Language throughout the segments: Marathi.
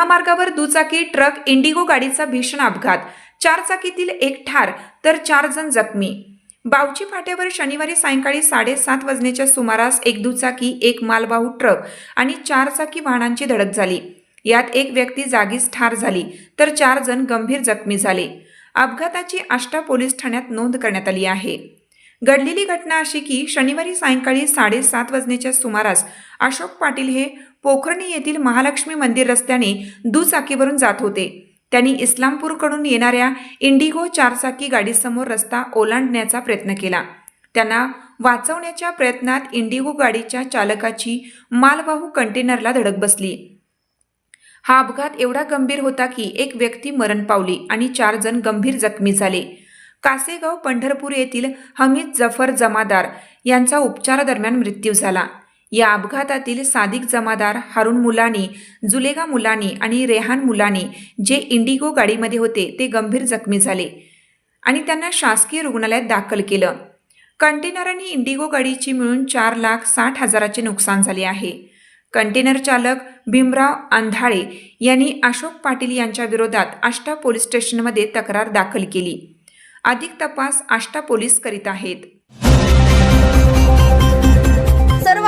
महामार्गावर दुचाकी ट्रक इंडिगो गाडीचा भीषण अपघात. चार चाकीतील एक ठार तर चार जण जखमी. बावची फाट्यावर शनिवारी सायंकाळी साडेसात वाजण्याच्या सुमारास एक दुचाकी एक मालवाहू ट्रक आणि चार चाकी वाहनांची धडक झाली. यात एक व्यक्ती जागीच ठार झाली तर चार जण गंभीर जखमी झाले. अपघाताची आष्टा पोलीस ठाण्यात नोंद करण्यात आली आहे. घडलेली घटना अशी की शनिवारी सायंकाळी साडेसात वाजण्याच्या सुमारास अशोक पाटील हे पोखर्णी येथील महालक्ष्मी मंदिर रस्त्याने दुचाकीवरून जात होते. त्यांनी इस्लामपूरकडून येणाऱ्या इंडिगो चारचाकी गाडीसमोर रस्ता ओलांडण्याचा प्रयत्न केला. त्यांना वाचवण्याच्या प्रयत्नात इंडिगो गाडीच्या चालकाची मालवाहू कंटेनरला धडक बसली. हा अपघात एवढा गंभीर होता की एक व्यक्ती मरण पावली आणि चार जण गंभीर जखमी झाले. कासेगाव पंढरपूर येथील हमीद जफर जमादार यांचा उपचारादरम्यान मृत्यू झाला. या अपघातातील सादिक जमादार हारून मुलानी जुलेगा मुलानी आणि रेहान मुलानी जे इंडिगो गाडीमध्ये होते ते गंभीर जखमी झाले आणि त्यांना शासकीय रुग्णालयात दाखल केलं. कंटेनर आणि इंडिगो गाडीची मिळून चार लाख साठ हजाराचे नुकसान झाले आहे. कंटेनर चालक भीमराव आंधाळे यांनी अशोक पाटील यांच्या विरोधात आष्टा पोलीस स्टेशनमध्ये तक्रार दाखल केली. अधिक तपास आष्टा पोलीस करीत आहेत.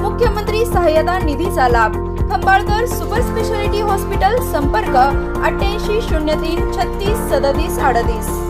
मुख्यमंत्री सहाय्यता निधीचा लाभ. खंबाळकर सुपर स्पेशालिटी हॉस्पिटल संपर्क अठ्ठ्याऐंशी शून्य तीन छत्तीस सदतीस अडतीस.